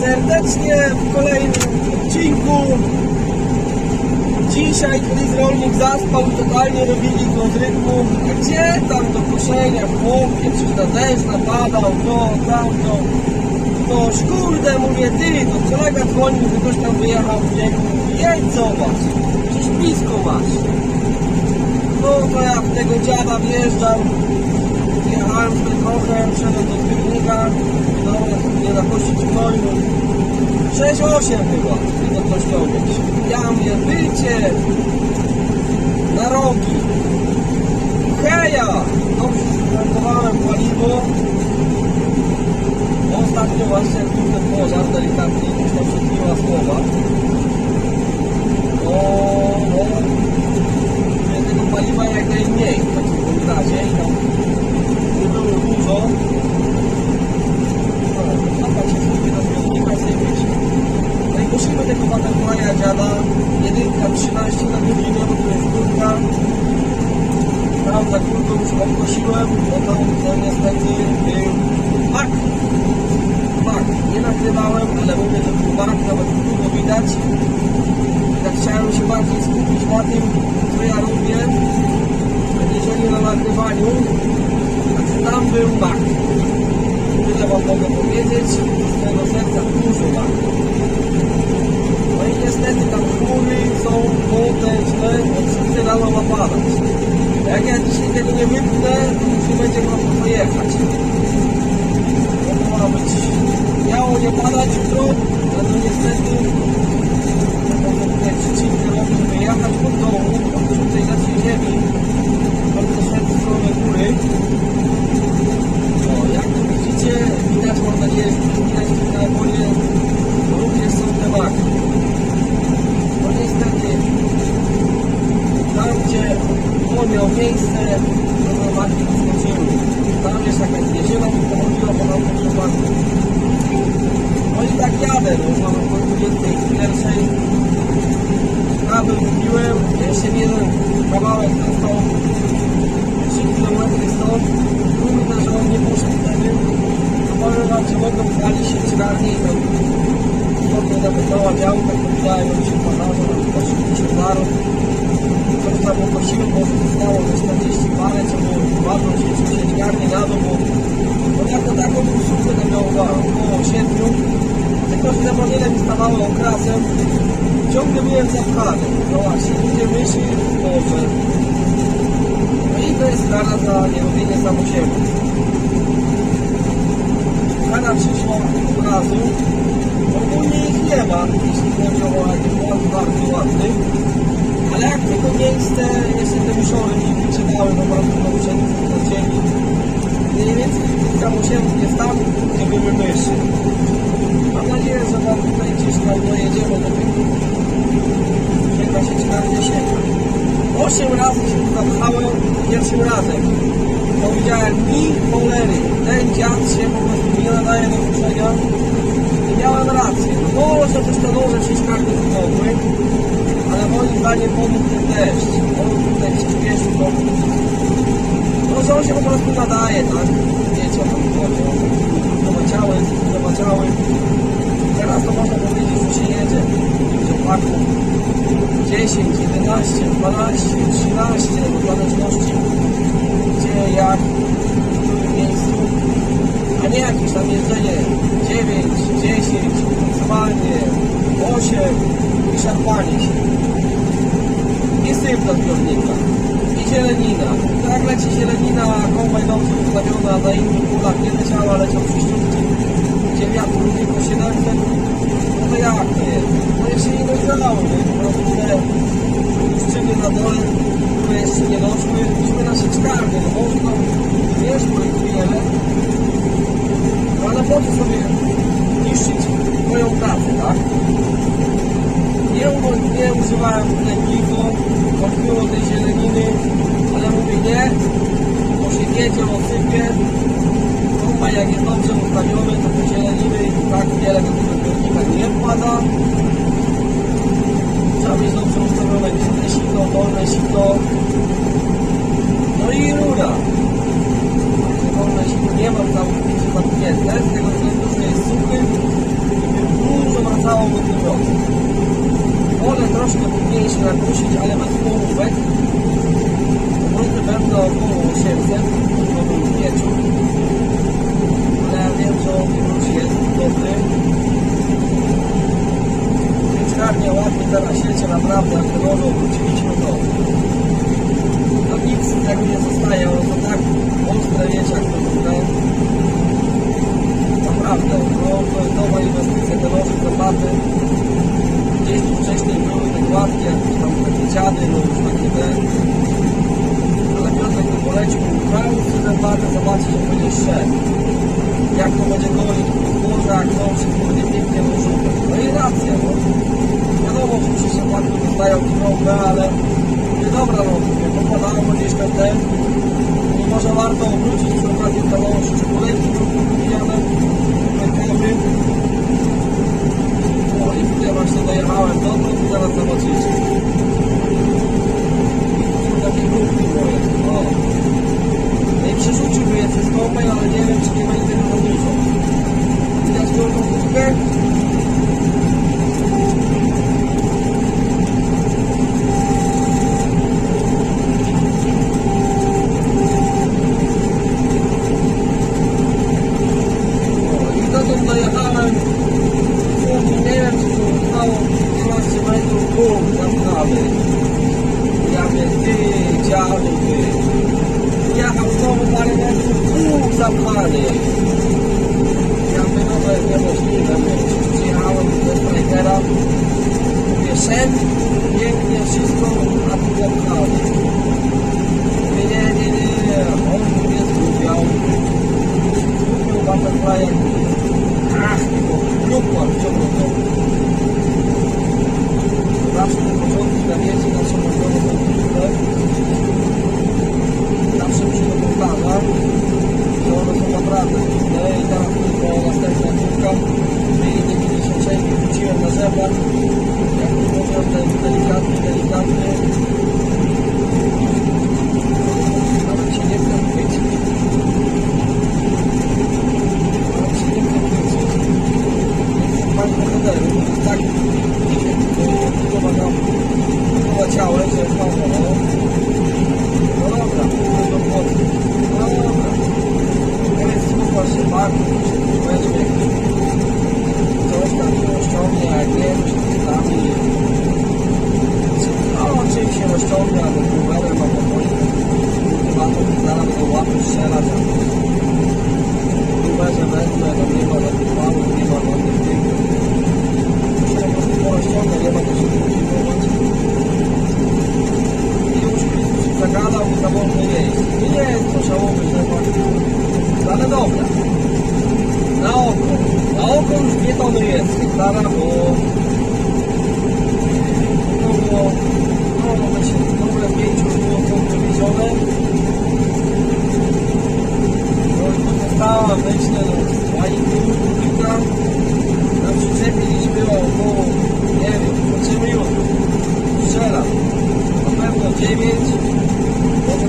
Serdecznie w kolejnym odcinku. Dzisiaj któryś rolnik zaspał totalnie robili go z rytmu. Gdzie tam do koszenia, chłopie, przecież na deszcz napadał, to, tamto. To kurde, mówię, ty, to kolega dzwonił, że ktoś tam wyjechał w biegu. Jedź zobacz, przecież blisko masz. No to ja tego dziada wjeżdżam, Jechałem sobie trochę, wszedłem do zbiornika, no, nie napuścić gnoju. 6-8 chyba, tylko miał być. Ja mówię, wyjcie na rogi. Heja! Dobrze skontrolowałem paliwo. Ostatnio właśnie tu ten pożar delikatnie gdzieś tam przebiła słowa. No, no, że tego paliwa jak najmniej w takim razie i tam nie było dużo. No, zapać się sobie do zbiornika sobie wiecie. No i musimy tego butterfly'a dziada, jedynka 13 na godzinę, bo to jest górka. Tam za górką już obkosiłem, bo tam no, niestety był mak. Mak. Nie nagrywałem, ale mówię, że był mak, nawet długo widać. Tak chciałem się bardziej skupić na tym, co ja robię, jeżeli na nagrywaniu, znaczy tam był mak. Tyle wam mogę powiedzieć, z tego serca dużo mak. No i niestety tam chmury są potężne, wszyscy rano ma padać. Jak ja dzisiaj tego nie wypnę, nie będzie można pojechać. No to ma być, miało nie padać jutro, ale to niestety można tutaj przycinkę robić, wyjechać pod domu, bo tutaj zacznie ziemi, bardzo szedł w stronę góry. No, jak tu widzicie, widać, mam nadzieję, że widać w tym telefonie, również są te maki. No niestety, tam gdzie on miał miejsce, to te maki wyskoczyły. Tam jest jakaś jeziora, mi pochodziła, bo tam to bardzo. No i tak jadę, no już mamy po 21. Kabel kupiłem, jeszcze jeden kawałek stąd, 3 km stąd. Kurde, że on nie poszedł wtedy. To powiem wam, że mogą chwalić się czkarnie i tam Ostatnio nawet mała działka, jak się padało, tam poszło się naród. Coś tam okosiłem, bo zostało ze 40 parę, co było ładno się się garnie na dół, bo jako taką był suchy, to miał około 7. Tylko, że za wiele mi stawało okrasem, ciągle byłem zapchany. No właśnie, ludzie myśli, Boże. No i to jest kara za nierobienie samosiebów. Kara przyszła od razu. Ogólnie ich nie ma, jeśli chodzi o jakiś bardzo, bardzo ładny. Ale jak tylko miejsce, jeszcze te miszory mi wyczytały po prostu do pszenicy do ziemi. Mniej więcej tych samosiewów jest tam, gdzie były myszy. Mam nadzieję, że wam tutaj gdzieś tam dojedziemy do tych Czeka się 40. Osiem razy się zapchałem pierwszym razem. Powiedziałem mi cholery, ten dziad się po prostu nie nadaje do ruszenia. I miałem rację. No może też to noże przeszkadzać pomogły, ale moim zdaniem pomógł ten deszcz. On tutaj przyspieszył to. No, że on się po prostu nadaje, tak? Wiecie o mi chodzi. Zobaczyły, zobaczyły. Teraz to można powiedzieć, że się jedzie. Że paku 10, 11, 12, 13, w zależności gdzie, jak, w którym miejscu, a nie jakieś tam jeżdżenie 9, 10, maksymalnie 8 i szarpanie się. I syp do zbiornika. I zielenina. Tak leci zielenina, kombaj dobrze ustawiona, na innych polach nie leciała, leciał przyszczupki, gdzie wiatr tylko 700. No to jak to? No jeszcze nie dojrzały, nie? Prostu te na dole, które jeszcze nie doszły, byśmy na sieczkarnię, no tam wierzmy wiele, no ale po co sobie niszczyć moją pracę, tak? Nie, nie używałem tutaj mają krągłe, ale nie dobra no, popadało gdzieś tam ten i może warto obrócić przy okazji całość, czy kolejki kupujemy metawy no i tutaj właśnie dojechałem. Dotąd i zaraz zobaczycie. Takie grupki moje no. no i przerzuciłby je przez kopę, ale nie wiem czy nie będzie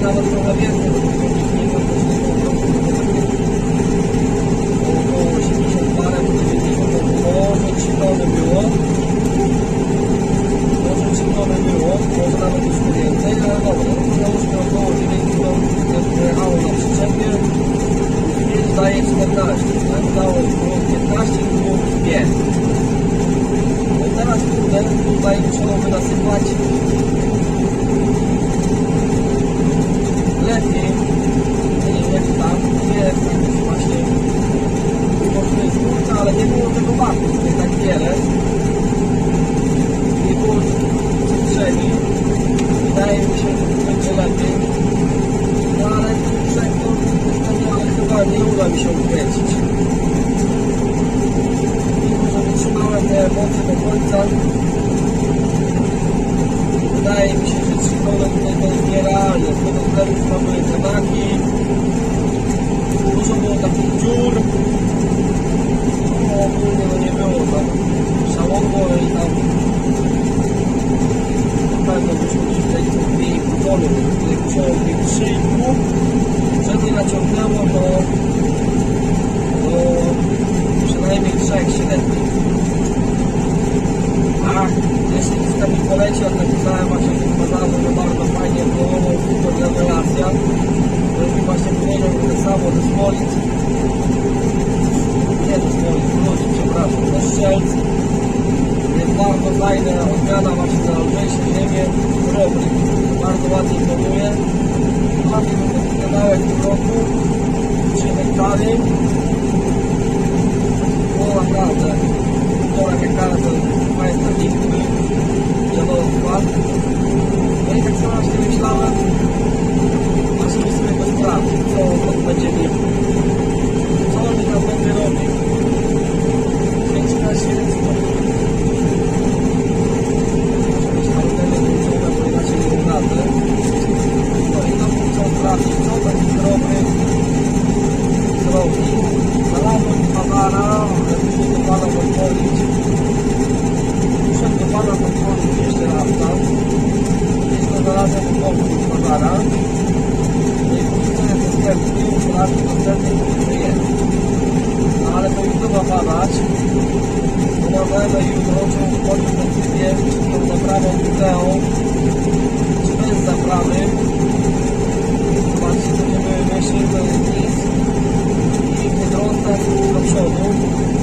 una persona bien. ale nie było tego banku tutaj tak wiele. Nie było przestrzeni. Wydaje mi się, że będzie lepiej. No ale sektor ale chyba nie uda mi się ukręcić. Mimo, że wytrzymałem te emocje do końca. Wydaje mi się, że trzy kole tutaj to jest nierealne. Z tego względu, że mamy kanaki. Dużo było takich dziur. 我不是你们女我 Маркувати планує. Мати канали кроку, вчинить калі. Кола правда. Кола яка майстра дітки. Діалог два. Ми так само вирішали наскільки без прав цього бачення. Цього не робить. nasz człowiek zdrowy. Zdrowy. Znalazłem Pawara, żeby się do Pana podporić. Muszę do Pana podporić jeszcze raz tam. Jest to znalazłem pokój Pawara. No i powiedzmy dostępny, poradki dostępny, który jest. No ale powinno ma padać. Umawiamy jutro, czy podjąć decyzję, czy tą zaprawą wideo, czy bez zaprawy patrzcie, żeby właśnie to jest i podrąstać do przodu.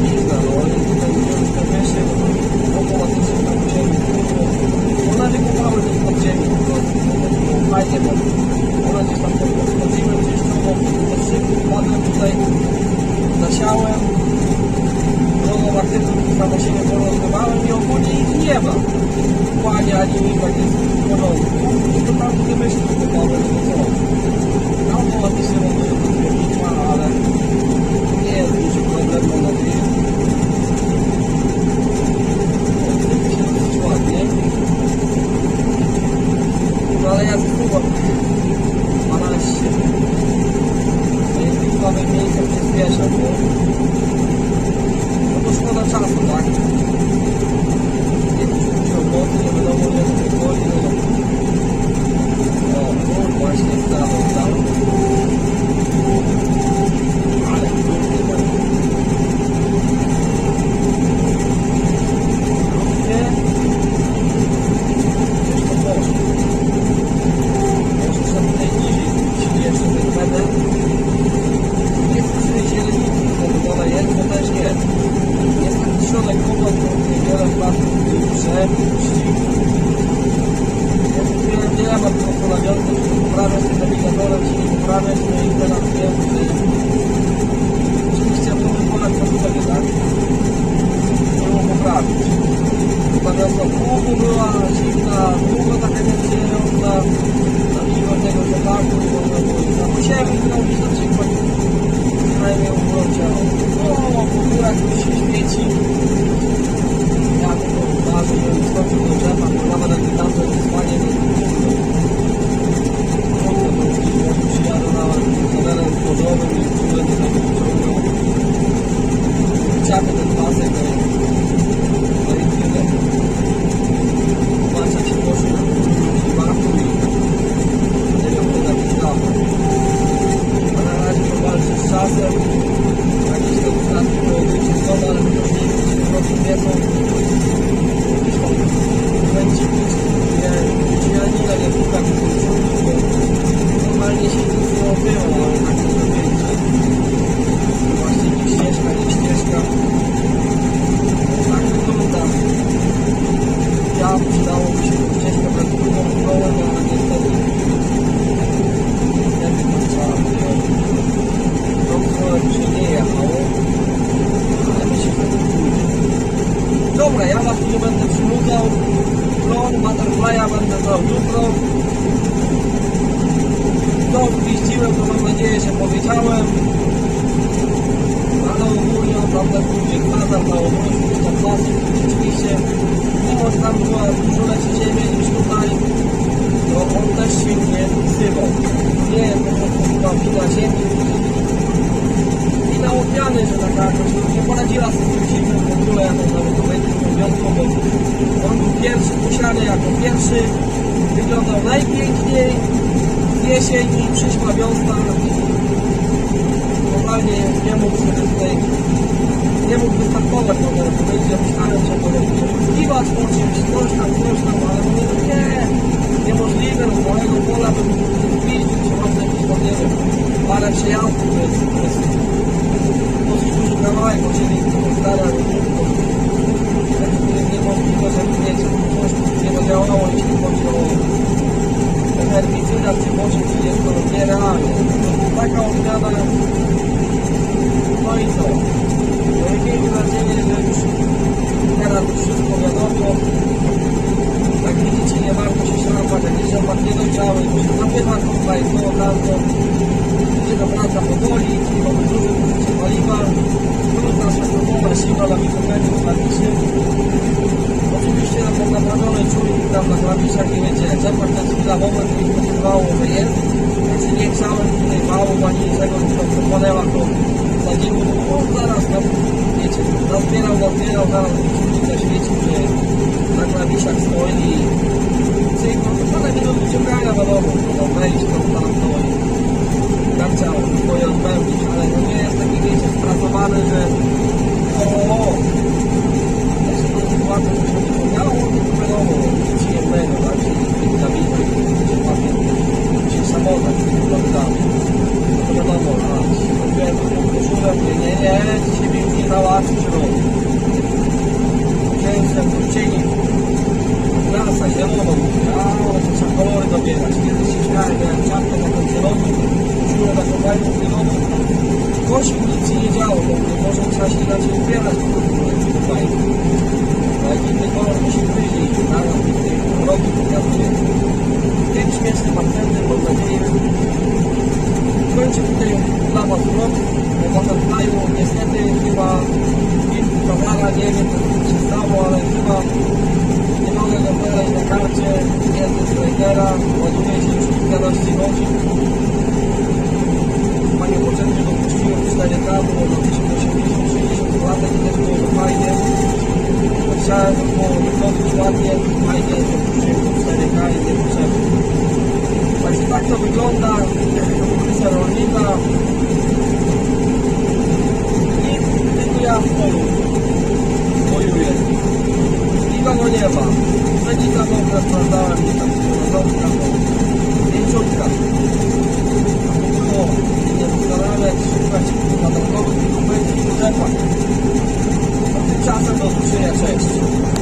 Panginoon. 学习天气 Wrocław Dubrow. To wpiściłem, to mam nadzieję, że powiedziałem. Ale ogólnie on no, tam ten naprawdę pójdzie kwaza dla obrączki, dla klasy, rzeczywiście nie można była dużo lecieć ziemię niż tutaj, to on też się nie wsywał. Nie jest po prostu chyba wina ziemi, wina odmiany, że taka jakoś no, nie poradziła z tym zimnym w ogóle, jakoś nawet to będzie mówiąc, bo on był pierwszy posiany jako pierwszy, wyglądał najpiękniej, z jesieni przyszła wiosna i normalnie nie mógł sobie tutaj nie mógł wystartować, no bo to będzie myślałem, że to będzie oszukiwać, po czymś, coś tam, coś tam, ale mówię, że nie, niemożliwe, no z małego pola to jeździć, trzeba jakiś tam, nie wiem, parę przejazdów, to jest, to jest dosyć duży kawałek, bo czyli stara, to jest niemożliwe, żeby mieć coś, co nie zadziałało, jeśli chodzi o ten herbicydach, czy po czym, czy jest to nierealnie. Taka odmiana no i co? No i miejmy nadzieję, że już teraz już wszystko wiadomo. Jak widzicie, nie warto się szarpać, jak jest rzepak niedojrzały, to się zapycha tutaj, to, tamto. Idzie do praca powoli, mamy duże zużycie paliwa. Trudna szestofowa siła na mikrometru klawiszy. Oczywiście na ten naprawiony czujnik tam na klawiszach nie wiecie, jak rzepak to jest chwila moment, mi pokazywało, że jest. Także nie chciałem tutaj mało ani niczego, że tam przepłonęła to za dziwo, bo zaraz tam, wiecie, nazbierał, nazbierał, zaraz czujnik zaświecił, że na klawiszach stoi i cyk, no to parę minut wyciągania wiadomo, to tam wejść, to tam to i tak chciał swoje odpełnić, ale no nie jest taki, wiecie, spracowany, że o, o, o. Jeśli to sytuacja, że się wyciągało, to wiadomo, nic przyjemnego, tak, czyli kabiny, gdzie papier, się samolot, prawda, no to wiadomo, a, robiłem tą koszulę, mówię, nie, nie, dzisiaj mi nie załatwić rąk. Wziąłem sobie w cieni, klasa zieloną, mówię, a, ale to trzeba kolory dobierać, kiedyś się śmiałem, miałem czapkę taką zieloną, koszulę taką fajną zieloną, Kosił nic się nie działo, bo mówię, może trzeba się inaczej ubierać, bo to było jest fajnie. A jak inny kolor to się wyjdzie i naraz w tej rogu pokazuje. Tym śmiesznym akcentem, mam nadzieję, kończę tutaj dla Was vlog o Butterfly'u. Niestety chyba film towara, nie wiem co się stało, ale chyba nie mogę go znaleźć na karcie. Jest z Raidera, ładuje się już kilkanaście godzin. Panie potrzebnie dopuściłem 4K, było na 1080-60 klatek i też było fajnie. Chciałem, było wychodzić ładnie, fajnie, do 4K i nie potrzebne. Także tak to wygląda, kukurydza rolnika. I tylko ja w polu bojuję. Nikogo nie ma. Menika dobra sprawdzałem, nie tam porządka, bo mięciutka. O, nie zastanawiać, szukać na dodatkowych 在款，加深了训练摄影师。